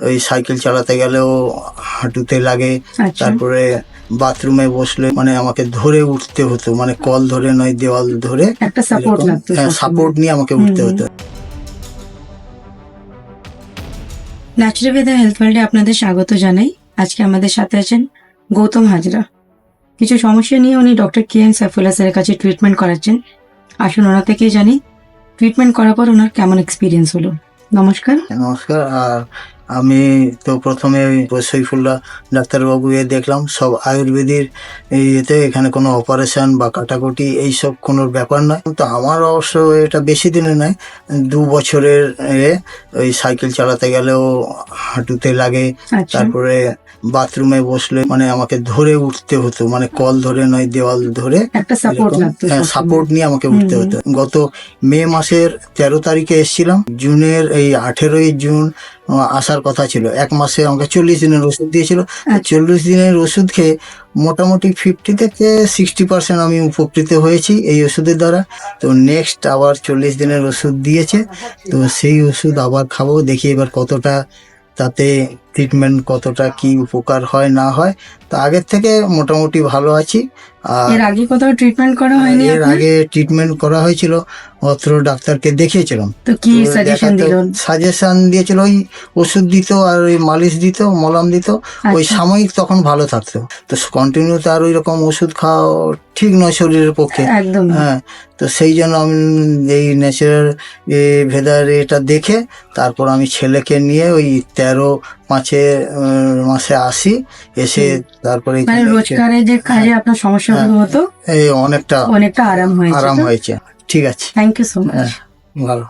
ওই সাইকেল চালাতে গেলেও হাঁটুতে লাগে। আচ্ছা। তারপরে বাথরুমে বসলে মানে আমাকে ধরে উঠতে হতো মানে কল ধরে নয় দেওয়াল ধরে সাপোর্ট সাপোর্ট নিয়ে আমাকে উঠতে। হতো। ন্যাচুরালভেদা হেলথ ওয়ার্ল্ডে আপনাদের স্বাগত জানাই। আজকে আমাদের সাথে আছেন গৌতম হাজরা। কিছু সমস্যা নিয়ে উনি ডক্টর কে এন সাইফুল্লাহ স্যারের কাছে ট্রিটমেন্ট করাচ্ছেন। আসুন ওনার থেকেই জানি ট্রিটমেন্ট করার পর ওনার কেমন এক্সপিরিয়েন্স হলো। নমস্কার। নমস্কার আর আমি তো প্রথমে সৈফুল্লাহ ডাক্তারবাবু এ দেখলাম সব আয়ুর্বেদির এই এতে এখানে কোনো অপারেশন বা কাটাকুটি এইসব কোনো ব্যাপার নয়। তো আমার অবশ্য এটা বেশি দিনে নয় দু বছরের এ ওই সাইকেল চালাতে গেলেও হাঁটুতে লাগে। আচ্ছা। তারপরে বাথরুমে বসলে মানে আমাকে ধরে উঠতে হতো মানে কল ধরে নয় দেওয়াল ধরে সাপোর্ট সবসময়। সাপোর্ট নিয়ে আমাকে উঠতে হতো। গত মে মাসের তেরো তারিখে এসেছিলাম। জুনের এই আঠেরোই জুন আসার কথা ছিল। এক মাসে আমাকে চল্লিশ দিনের ওষুধ দিয়েছিল। আচ্ছা। চল্লিশ দিনের ওষুধ খেয়ে মোটামুটি ফিফটি থেকে সিক্সটি পার্সেন্ট আমি উপকৃত হয়েছি এই ওষুধের দ্বারা। তো নেক্সট আবার চল্লিশ দিনের ওষুধ দিয়েছে। তো সেই ওষুধ আবার খাব দেখি এবার কতটা তাতে ট্রিটমেন্ট কতটা কি উপকার হয় না হয় তো আগের থেকে মোটামুটি ভালো আছি। আর এর আগে কোথাও ট্রিটমেন্ট করা হয়নি এর আগে ট্রিটমেন্ট করা হয়েছিল অত্র ডাক্তারকে দেখিয়েছিলাম। তো কি সাজেশন দিল সাজেশন দিয়েছিল ওই ওষুধ দিত আর ওই মালিশ দিত মলম দিত ওই আচ্ছা। সাময়িক তখন ভালো থাকতো। তো কন্টিনিউ তো আর ওই রকম ওষুধ খাওয়া ঠিক নয় শরীরের পক্ষে। একদম। হ্যাঁ তো সেই জন্য আমি এই ন্যাচারাল ভেদার এটা দেখে তারপর আমি ছেলেকে নিয়ে ওই তেরো পাঁচে উম, মাসে আসি এসে তারপরে মানে রোজকারে যে কাজে আপনার সমস্যাগুলো হতো এই অনেকটা অনেকটা আরাম হয়েছে আরাম হয়েছে। ঠিক আছে। থ্যাংক ইউ সো মাচ হ্যাঁ ভালো।